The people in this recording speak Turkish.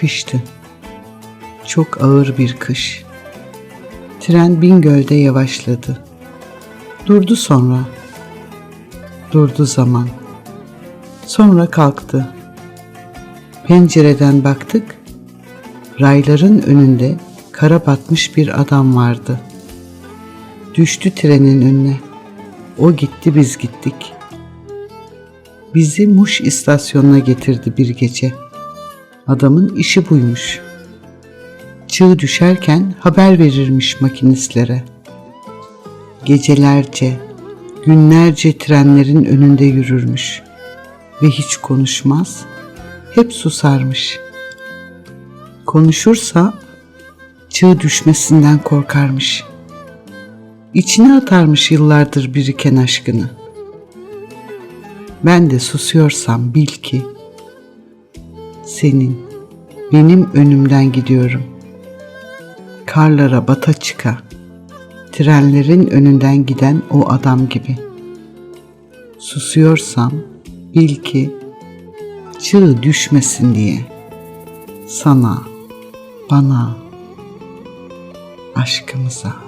Kıştı. Çok ağır bir kış. Tren Bingöl'de yavaşladı. Durdu sonra. Durdu zaman. Sonra kalktı. Pencereden baktık. Rayların önünde kara batmış bir adam vardı. Düştü trenin önüne. O gitti biz gittik. Bizi Muş istasyonuna getirdi bir gece. Adamın işi buymuş. Çığ düşerken haber verirmiş makinistlere. Gecelerce, günlerce trenlerin önünde yürürmüş ve hiç konuşmaz, hep susarmış. Konuşursa çığ düşmesinden korkarmış. İçine atarmış yıllardır biriken aşkını. Ben de susuyorsam bil ki senin, benim önümden gidiyorum. Karlara bata çıka, trenlerin önünden giden o adam gibi. Susuyorsam bil ki çığ düşmesin diye sana, bana, aşkımıza.